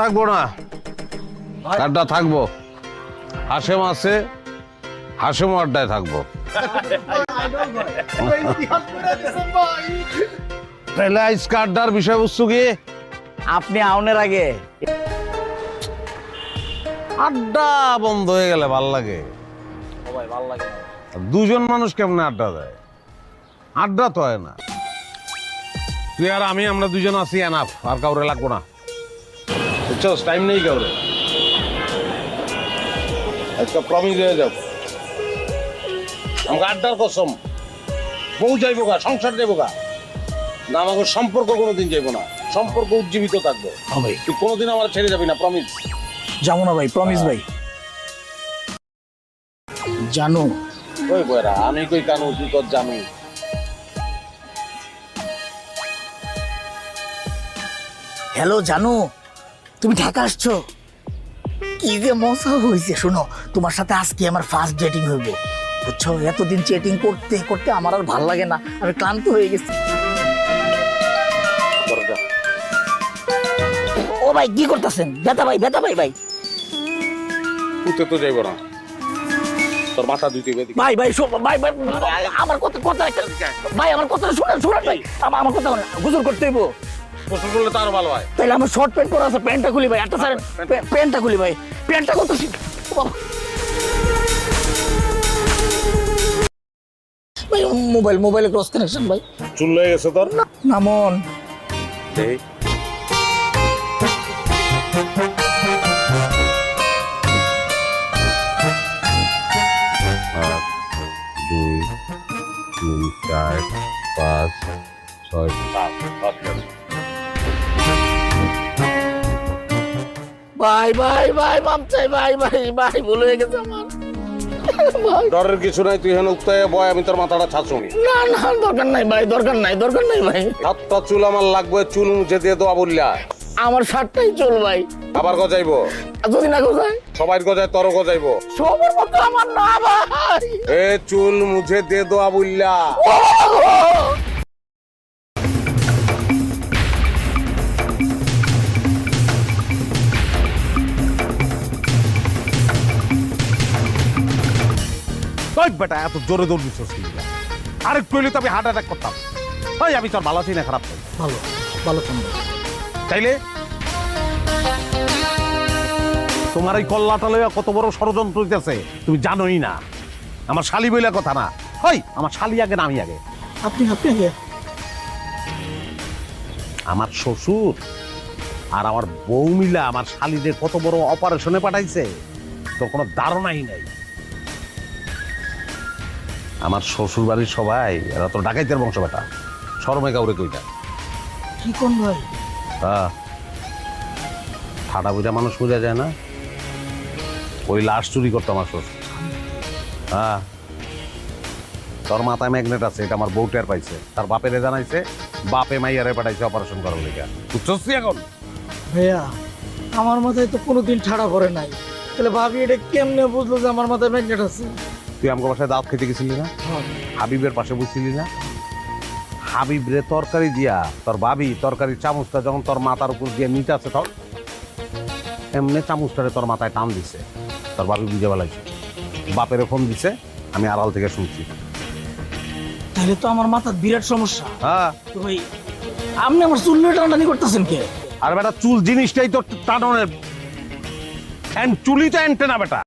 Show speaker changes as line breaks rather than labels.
থাকব না। আড্ডা থাকব। হাসেম আছে হাসেম আড্ডায় থাকব। তাহলে আজকে আড্ডার বিষয়বস্তু কি?
আপনি আউনের আগে।
আড্ডা বন্ধ হয়ে গেলে ভালো লাগে। দুজন মানুষ কেমনে আড্ডা দেয়? আড্ডা তো হয় না। তুই আর আমি আমরা দুজন আছি এনাফ আর কাউরে লাগবো না। বুঝছস টাইম নেই কাউরে। আজকে প্রমিস হয়ে যাও। আমাকে আড্ডার কসম। বউ যাইবো গা সংসার যাইবো গা। না আমাকে সম্পর্ক কোনোদিন যাইবো না। সম্পর্ক উজ্জীবিত থাকবে।
ভাই।
তুই কোনোদিন আমার ছেড়ে যাবি না প্রমিস
যাব না ভাই প্রমিস ভাই। জানো।
ওই বয়রা আমি কই কানু তুই তো জানু।
হ্যালো জানো। তুমি ঢাকা আসছো? কি যে মজা হয়েছে শোনো তোমার সাথে আজকে আমার ফার্স্ট ডেটিং হইব। বুঝছ? এতদিন চেটিং করতে করতে আমার আর ভালো লাগে না আমি ক্লান্ত হয়ে গেছি। ও ভাই কি করতেছেন? বেতা ভাই বেতা ভাই ভাই।
উঠতে তো যাইব না। তোর মাথা দুইতে
ভাই ভাই ভাই ভাই আমার কথা কথা একটা- ভাই আমার কথা শুনেন শুনেন ভাই। আমার আমার কথা শুনেন। করতে হইব।
গোসল করলে তো আরও ভালো হয়।
তাহলে আমার শর্ট প্যান্ট পরা আছে প্যান্টটা খুলি ভাই। একটা স্যার প্যান্টটা খুলি ভাই। প্যান্টটা কত ভাই মোবাইল মোবাইলে ক্রস কানেকশন ভাই।
চুল হয়ে গেছে তোর?
নামন
এই। দুই তিন চার পাঁচ ছয় সাত।
ভাই ভাই ভাই মাপ চাই ভাই ভাই ভাই ভুল হয়ে গেছে আমার। ভাই।
ডরের কিছু নাই তুই হেন উঠতে বয় আমি তোর মাথাটা ছাড়ছুনি
না। না দরকার নাই ভাই দরকার নাই দরকার নাই ভাই।
সাতটা চুল আমার লাগবে চুল মুছে দিয়ে দোয়া বললা।
আমার শার্টটাই চল ভাই।
আবার গজাইবো?
যদি না কোথায়
সবাই গজায় তোর গজাইবো।
সবার মতো আমার না ভাই।
এ চুল মুছে দে দোয়া বললা। ওই বেটা এত জোরে দৌড় দিচ্ছিস কি? আরেকটু হইলে তো আমি হার্ট অ্যাটাক করতাম। ওই আমি তোর ভালো আছি না খারাপ?
ভালো ভালো
তাইলে? তোমার এই কল্লাটা লইয়া কত বড় ষড়যন্ত্র হইতেছে তুমি জানোই না। আমার শালি বইলা কথা না। ওই আমার শালি আগে না আমি আগে।
আপনি আপনি আগে?
আমার শ্বশুর আর আমার বউ মিলা আমার শালিদের কত বড় অপারেশনে পাঠাইছে তোর কোনো ধারণাই নাই। আমার শ্বশুর বাড়ির সবাই এরা তো ডাকাইতের বংশ বেটা। শরমে কাউরে কইটা
কি কোন ভাই?
হ্যাঁ ঠাডা বুঝা মানুষ বোঝা যায় না? ওই লাশ চুরি করতো আমার শ্বশুর। হ্যাঁ তোর মাথায় ম্যাগনেট আছে এটা আমার বউ টের পাইছে। তার বাপেরে জানাইছে বাপে মাইয়ারে পাঠাইছে অপারেশন করার লেগে। বুঝছস তুই এখন?
ভাইয়া আমার মাথায় তো কোনোদিন ঠাড়া পড়ে নাই। তাহলে ভাবি এটা কেমনে বুঝলো যে আমার মাথায় ম্যাগনেট আছে?
তুই আমাকে বাসায় দাঁত খেতে গেছিলি না? হাবিবের পাশে বুঝছিলি না? হাবিব রে তরকারি দিয়া তোর ভাবি তরকারি চামচটা যখন তোর মাথার উপর দিয়ে নিতে আছে তোর এমনি চামচটারে তোর মাথায় টান দিছে। তোর ভাবি বুঝে বেলাইছে বাপেরে ফোন দিছে আমি আড়াল থেকে শুনছি।
তাহলে তো আমার মাথার বিরাট সমস্যা।
হ্যাঁ।
ভাই আপনি আমার চুল্লি টানাটানি করতেছেন কে?
আর বেটা চুল জিনিসটাই তো টাননের। চুলি তো অ্যান্টেনা বেটা।